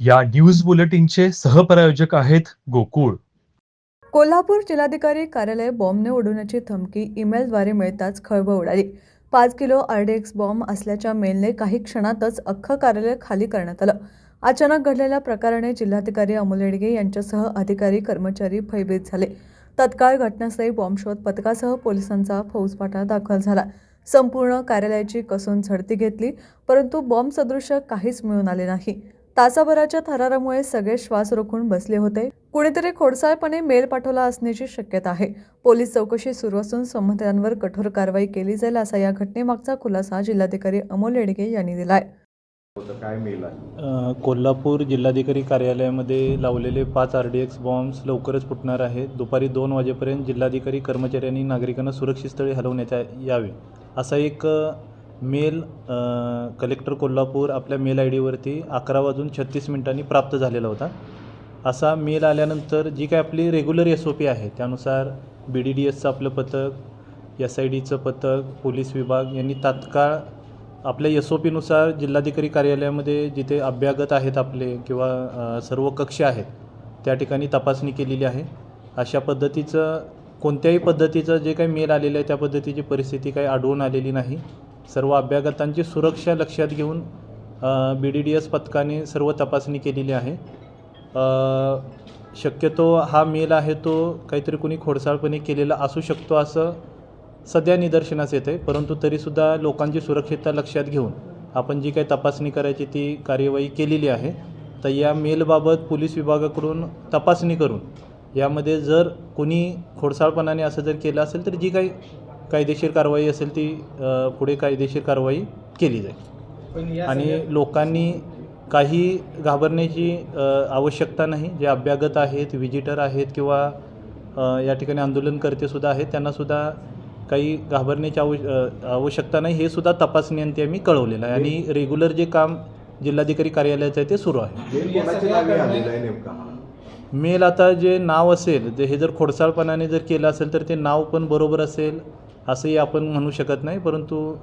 या न्यूज बुलेटिनचे सहप्रायोजक आहेत गोकुळ. कोल्हापूर जिल्हाधिकारी कार्यालय बॉम्बने उडवण्याची धमकी ईमेलद्वारे मिळताच खळबळ उडाली. पाच किलो आरडीएक्स बॉम्ब असल्याच्या मेलने काही क्षणातच अख्खं कार्यालय खाली करण्यात आलं. अचानक घडलेल्या प्रकाराने जिल्हाधिकारी अमोल येडगे यांच्यासह अधिकारी कर्मचारी भयभीत झाले. तत्काळ घटनास्थळी बॉम्बशोध पथकासह पोलिसांचा फौजफाटा दाखल झाला. संपूर्ण कार्यालयाची कसून झडती घेतली परंतु बॉम्ब सदृश काहीच मिळून आले नाही. तासाभराच्या थरारामुळे सगळे श्वास रोखून बसले होते. कुणीतरी खोडसाळपणे मेल पाठवला असण्याची शक्यता आहे. पोलीस चौकशी सुरू असून संबंधितांवर कठोर कारवाई केली जाईल असा या घटनेमागचा खुलासा जिल्हाधिकारी अमोल येडगे यांनी दिलाय. होतं काय मेल आहे? कोल्हापूर जिल्हाधिकारी कार्यालयामध्ये लावलेले पाच आर डी एक्स बॉम्ब्स लवकरच फुटणार आहेत. दुपारी दोन वाजेपर्यंत जिल्हाधिकारी कर्मचाऱ्यांनी नागरिकांना सुरक्षित स्थळी हलवण्यात यावे. असा एक मेल कलेक्टर कोल्हापूर आपल्या मेल आय डीवरती अकरा वाजून छत्तीस मिनिटांनी प्राप्त झालेला होता. असा मेल आल्यानंतर जी काय आपली रेग्युलर एस ओ पी आहे त्यानुसार बी डी डी एसचं आपलं पथक एस आय डीचं पथक पोलीस विभाग यांनी तात्काळ आपल्या एस ओ पीनुसार जिल्हाधिकारी कार्यालयामध्ये जिथे अभ्यागत आहेत आपले किंवा सर्व कक्ष आहेत त्या ठिकाणी तपासणी केलेली आहे. अशा पद्धतीचं कोणत्याही पद्धतीचं जे काही मेल आलेलं आहे त्या पद्धतीची परिस्थिती काही आढळून आलेली नाही. सर्व अभ्यागतांची सुरक्षा लक्षात घेऊन बी डी डी एस पथकाने सर्व तपासणी केलेली आहे. शक्यतो हा मेल आहे तो काहीतरी कुणी खोडसाळपणे केलेला असू शकतो असं सध्या निदर्शनास येते आहे परंतु तरीसुद्धा लोकांची सुरक्षितता लक्षात घेऊन आपण जी काही तपासणी करायची ती कार्यवाही केलेली आहे. तर या मेलबाबत पोलीस विभागाकडून तपासणी करून यामध्ये जर कुणी खोडसाळपणाने असं जर केलं असेल तर जी काही कायदेशीर कारवाई असेल ती पुढे कायदेशीर कारवाई केली जाईल. पण या आणि लोकांनी काही घाबरण्याची आवश्यकता नाही. जे अभ्यागत आहेत विजिटर आहेत किंवा या ठिकाणी आंदोलनकर्तेसुद्धा आहेत त्यांनासुद्धा काही घाबरण्याची आव अ, आवश्यकता नाही. हे सुद्धा तपासणीअंती आम्ही कळवलेलं आहे. आणि रेग्युलर जे काम जिल्हाधिकारी कार्यालयाचं आहे ते सुरू आहे. हा मेल आता जे नाव असेल जे हे जर खोडसाळपणाने जर केलं असेल तर ते नाव पण बरोबर असेल. असंही आपण म्हणू शकत नाही परंतु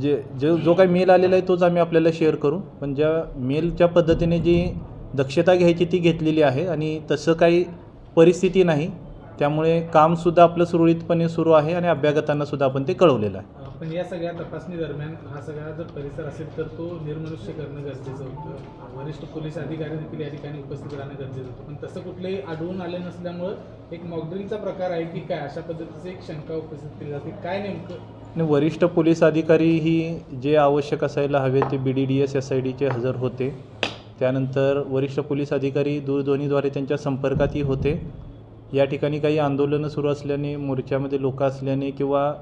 जे जो जो काही मेल आलेला आहे तोच आम्ही आपल्याला शेअर करू. पण ज्या मेलच्या पद्धतीने जी दक्षता घ्यायची ती घेतलेली आहे आणि तसं काही परिस्थिती नाही. त्यामुळे कामसुद्धा आपलं सुरळीतपणे सुरू आहे आणि अभ्यागतांनासुद्धा आपण ते कळवलेलं आहे. पण या सगळ्या तपासणी दरम्यान हा सगळा जर परिसर असेल तर तो निर्मनुष्य करणं गरजेचं होतं. वरिष्ठ पोलीस अधिकारी देखील या ठिकाणी उपस्थित राहणं गरजेचं होतं. पण तसं कुठलंही आढळून आलं नसल्यामुळं एक मॉकड्रिलचा प्रकार आहे की काय अशा पद्धतीची एक शंका उपस्थित केली जाते. काय नेमकं? आणि वरिष्ठ पोलीस अधिकारी ही जे आवश्यक असायला हवे ते B D D S S I डीचे हजर होते. त्यानंतर वरिष्ठ पोलीस अधिकारी दूरध्वनीद्वारे त्यांच्या संपर्कातही होते. या ठिकाणी काही आंदोलनं सुरू असल्याने मोर्चामध्ये लोक असल्याने किंवा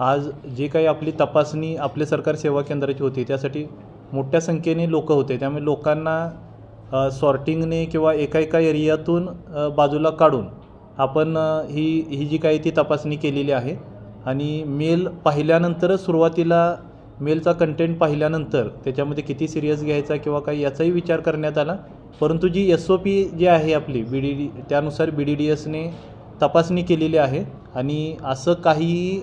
आज जे काही आपली तपासणी आपले सरकार सेवा केंद्राची होती त्यासाठी मोठ्या संख्येने लोक होते. त्यामुळे लोकांना सॉर्टिंगने किंवा एका एका एरियातून बाजूला काढून आपण ही ही जी काही ती तपासणी केलेली आहे आणि मेल पाहिल्यानंतरच सुरुवातीला मेलचा कंटेंट पाहिल्यानंतर त्याच्यामध्ये किती सिरियस घ्यायचा किंवा काही याचाही विचार करण्यात आला. परंतु G S O P G आहे आपली बी डी डी त्यानुसार बी डी डी एसने तपासणी केलेली आहे आणि असं काहीही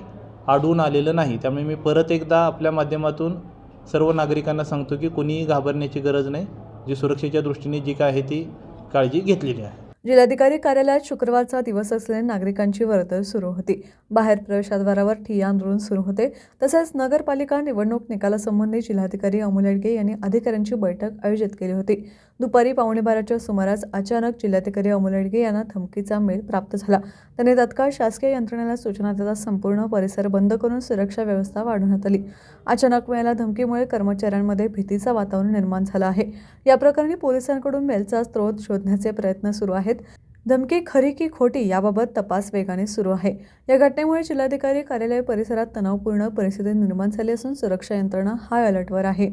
आढळून आलेलं नाही. त्यामुळे मी परत एकदा आपल्या माध्यमातून सर्व नागरिकांना सांगतो की कोणीही घाबरण्याची गरज नाही. जी सुरक्षेच्या दृष्टीने जी काय आहे ती काळजी घेतलेली आहे. जिल्हाधिकारी कार्यालयात शुक्रवारचा दिवस असल्याने नागरिकांची वर्दळ सुरू होती. बाहेर प्रवेशद्वारावर ठिय्या आंदोलन सुरू होते. तसेच नगरपालिका निवडणूक निकालासंबंधी जिल्हाधिकारी अमोल येडगे यांनी अधिकाऱ्यांची बैठक आयोजित केली होती. दुपारी पावणे बाराच्या सुमारास अचानक जिल्हाधिकारी अमोल येडगे यांना धमकीचा मेल प्राप्त झाला. त्यांनी तत्काळ शासकीय यंत्रणेला सूचना देता संपूर्ण परिसर बंद करून सुरक्षा व्यवस्था वाढवण्यात आली. अचानक मिळाल्या धमकीमुळे कर्मचाऱ्यांमध्ये भीतीचं वातावरण निर्माण झालं आहे. या प्रकरणी पोलिसांकडून मेलचा स्रोत शोधण्याचे प्रयत्न सुरू आहेत. धमकी खरी की खोटी याबाबत तपास वेगाने सुरू आहे. या घटनेमुळे जिल्हाधिकारी कार्यालय परिसरात तणावपूर्ण परिस्थिती निर्माण झाली असून सुरक्षा यंत्रणा हाय अलर्टवर आहे.